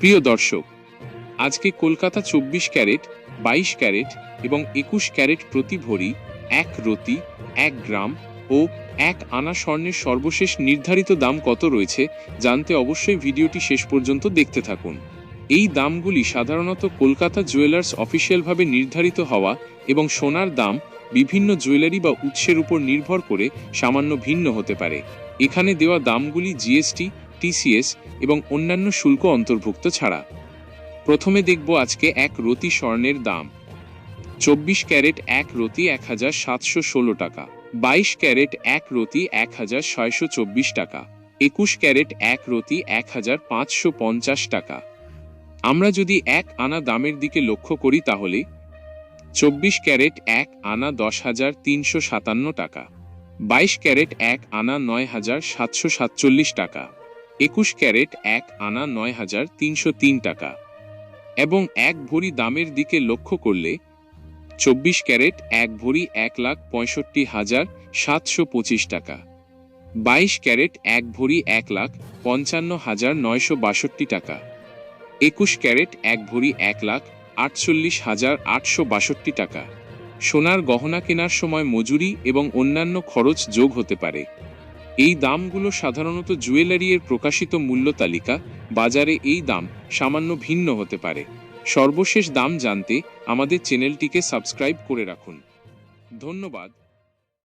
প্রিয় দর্শক, আজকে কলকাতা চব্বিশ ক্যারেট, বাইশ ক্যারেট এবং একুশ ক্যারেট প্রতি ভরি এক রতি, এক গ্রাম ও এক আনা স্বর্ণের সর্বশেষ নির্ধারিত দাম কত রয়েছে জানতে অবশ্যই ভিডিওটি শেষ পর্যন্ত দেখতে থাকুন। এই দামগুলি সাধারণত কলকাতা জুয়েলার্স অফিসিয়ালভাবে নির্ধারিত হওয়া এবং সোনার দাম বিভিন্ন জুয়েলারি বা উৎসের উপর নির্ভর করে সামান্য ভিন্ন হতে পারে। এখানে দেওয়া দামগুলি জিএসটি টিসিএস এবং অন্যান্য শুল্ক অন্তর্ভুক্ত ছাড়া। প্রথমে দেখব আজকে এক রতি স্বর্ণের দাম। চব্বিশ ক্যারেট এক রতি এক হাজার সাতশো ষোলো টাকা। বাইশ ক্যারেট এক রতি এক হাজার ছয়শো চব্বিশ টাকা। একুশ ক্যারেট এক রতি এক হাজার পাঁচশো পঞ্চাশ টাকা। আমরা যদি এক আনা দামের দিকে লক্ষ্য করি তাহলে চব্বিশ ক্যারেট এক আনা দশ হাজার তিনশো সাতান্ন টাকা। বাইশ ক্যারেট এক আনা নয় হাজার সাতশো সাতচল্লিশ টাকা। একুশ ক্যারেট এক আনা নয় হাজার তিনশো তিন টাকা। এবং এক ভরি দামের দিকে লক্ষ্য করলে চব্বিশ ক্যারেট এক ভরি এক লাখ পঁয়ষট্টি হাজার সাতশো পঁচিশ টাকা। বাইশ ক্যারেট এক ভরি এক লাখ পঞ্চান্ন হাজার নয়শো বাষট্টি টাকা। একুশ ক্যারেট এক ভরি এক লাখ আটচল্লিশ হাজার আটশো বাষট্টি টাকা। সোনার গহনা কেনার সময় মজুরি এবং অন্যান্য খরচ যোগ হতে পারে। এই দামগুলো সাধারণত জুয়েলারি এর প্রকাশিত মূল্য তালিকা, বাজারে এই দাম সামান্য ভিন্ন হতে পারে। সর্বশেষ দাম জানতে আমাদের চ্যানেলটিকে সাবস্ক্রাইব করে রাখুন। ধন্যবাদ।